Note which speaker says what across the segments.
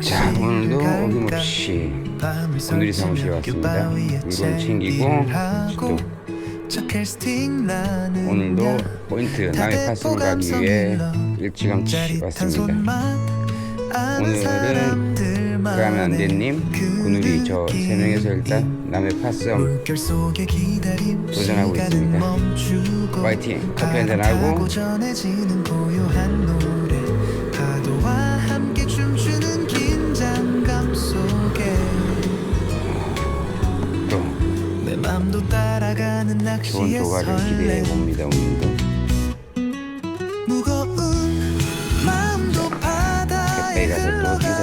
Speaker 1: 자 오늘도 어김없이 오늘이 사무실에 왔습니다. 물건 챙기고 또 오늘도 포인트 남해 파스를 가기 위해 일찌감치 왔습니다. 오늘은 그러면 안돼님, 군우리 저 세 명에서 일단 남해 파스섬 도전하고 있습니다. 파이팅! 커피 한잔 하고 또 좋은 조과를 기대해 봅니다. 오늘도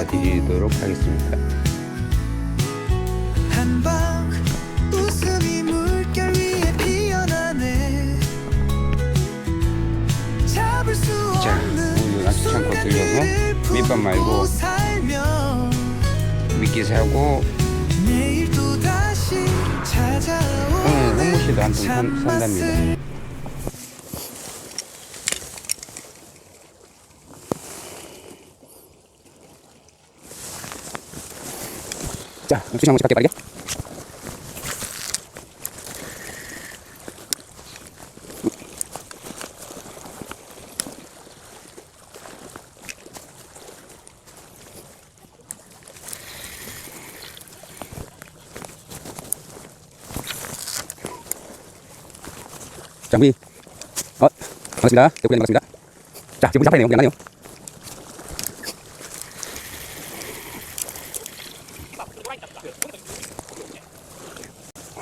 Speaker 2: 가고
Speaker 1: 인사드리도록 하겠습니다.
Speaker 2: 수
Speaker 1: 창고 들려서 밑밥 말고 미끼 사고 오늘 홍무씨도 한통 산답니다. 자, 수시 한번 갈게 빠르게. 자, 우리 어, 반갑습니다. 대구님 반갑습니다. 자, 지금 우리 잡아내요. 우리 안 가네요.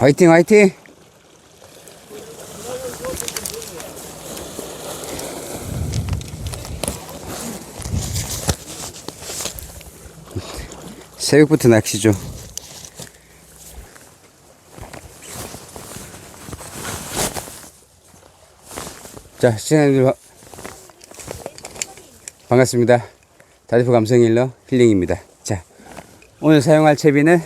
Speaker 1: 화이팅 화이팅. 새벽부터 낚시죠. 자 시청자들 바- 반갑습니다. 다리프 감성일러 힐링입니다. 자 오늘 사용할 채비는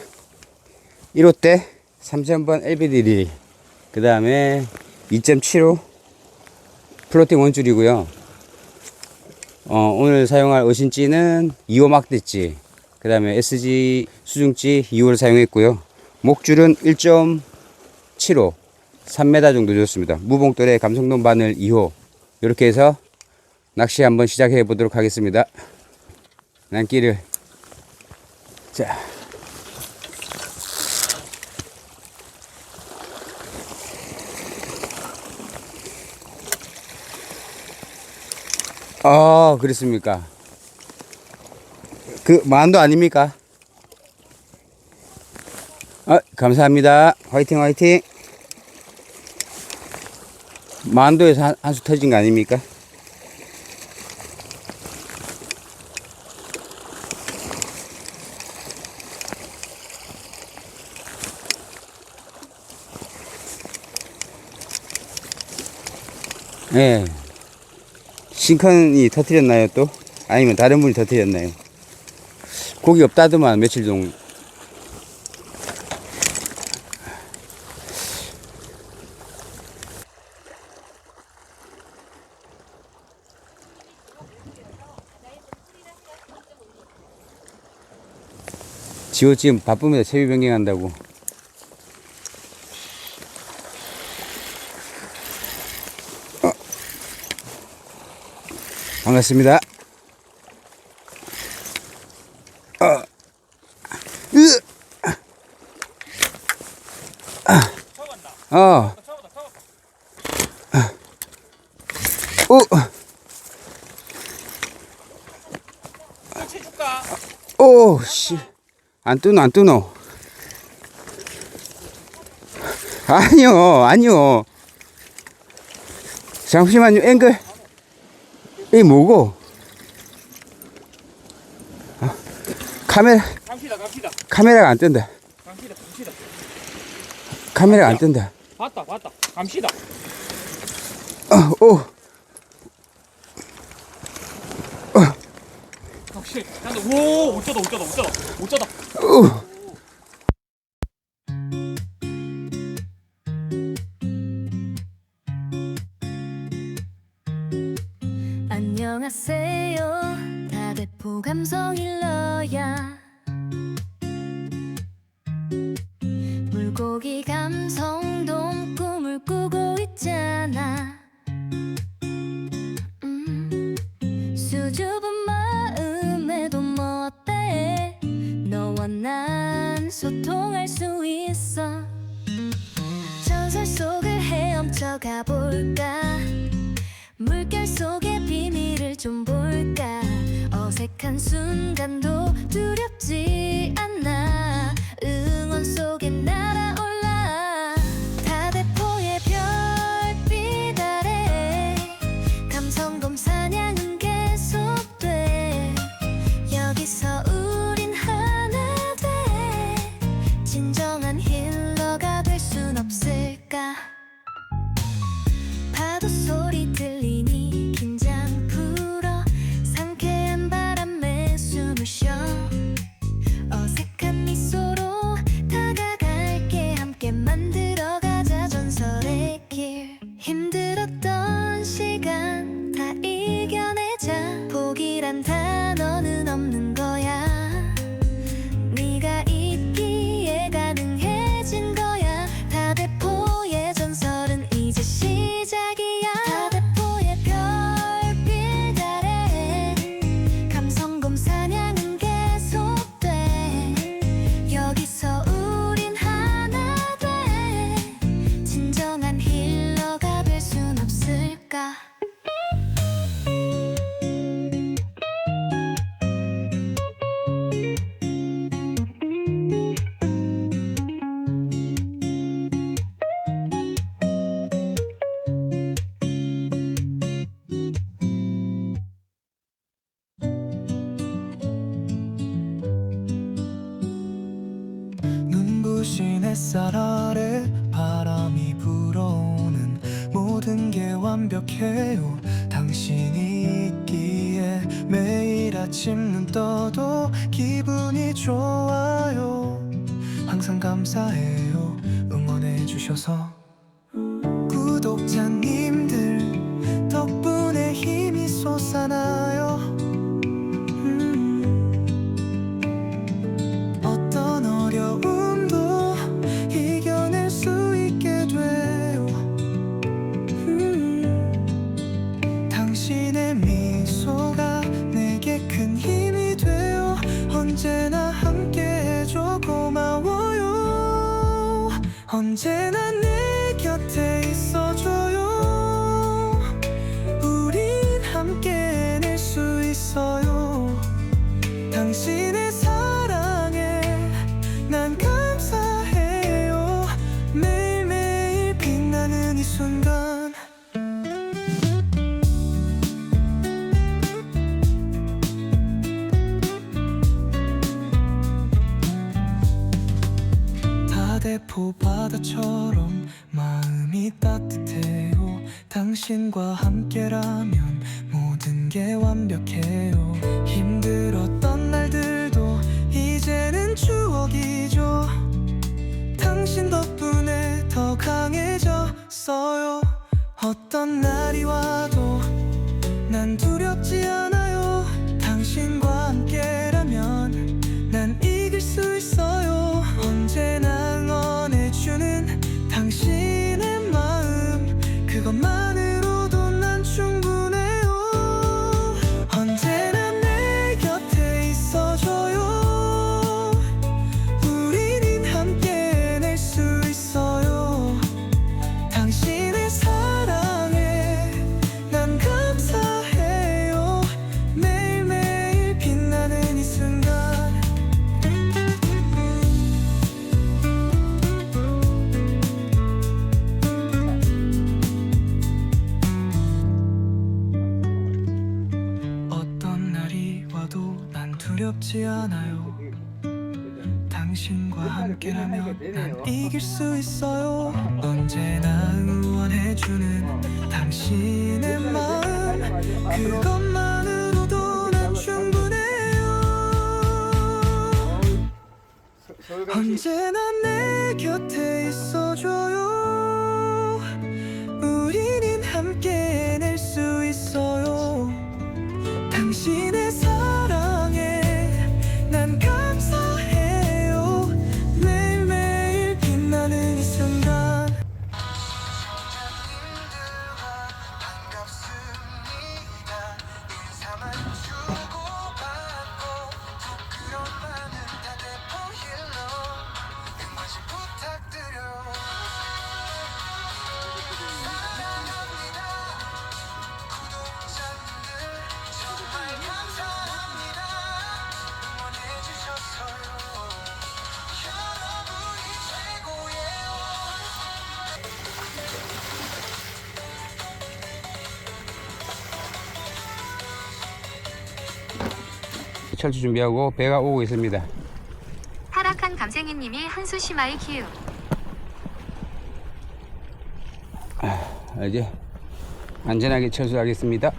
Speaker 1: 1호대 3000번 LBD 그 다음에 2.75 플로팅 원줄이고요. 어, 오늘 사용할 어신찌는 2호 막대찌 그 다음에 SG 수중찌 2호를 사용했고요. 목줄은 1.75 3m 정도 줬습니다. 무봉돌에 감성돔 바늘 2호. 이렇게 해서 낚시 한번 시작해 보도록 하겠습니다. 난끼를. 자 아, 그렇습니까? 그 만도 아닙니까? 아, 감사합니다. 화이팅, 화이팅. 만도에서 한, 한 수 터진 거 아닙니까? 예. 싱컨이 터트렸나요 또? 아니면 다른 분이 터트렸나요? 고기 없다더만 며칠 동 지호 지금 바쁩니다. 채비 변경한다고. 반갑습니다. 어. 으. 아. 어. 오. 오, 씨. 안 뜨노, 안 뜨노. 아니요, 아니요. 잠시만요, 앵글. 이 뭐고? 아, 카메라,
Speaker 3: 갑시다 갑시다
Speaker 1: 카메라가 안 뜬다.
Speaker 3: 갑시다 갑시다
Speaker 1: 카메라가 안 뜬다.
Speaker 3: 봤다 봤다 갑시다
Speaker 1: 어, 오.
Speaker 3: 역시 근데 오 어쩌다 어쩌다 어쩌다 어쩌다
Speaker 1: 오.
Speaker 4: 안녕하세요. 다 대포 감성 일러야. 물고기 감성동 꿈을 꾸고 있잖아. 음, 수줍은
Speaker 2: 햇살 아래 바람이 불어오는 모든 게 완벽해요. 당신이 있기에 매일 아침 눈 떠도 기분이 좋아요. 항상 감사해요. 응원해 주셔서. 언제나 내 곁에 있어줘요. 우린 함께 낼 수 있어요. 당신 당신과 함께라면 모든 게 완벽해요. 힘들었던 날들도 이제는 추억이죠. 당신 덕분에 더 강해졌어요. 어렵지 않아요. 당신과 함께라면 난 이길 수 있어요. 언제나 응원해주는 당신의 마음. 그것만으로도 난 충분해요. 언제나 내 곁에 있어줘요. 우리는 함께
Speaker 1: 철수 준비하고 배가 오고 있습니다.
Speaker 5: 타락한 감생이님이 한수 심하의 키우.
Speaker 1: 이제 안전하게 철수하겠습니다.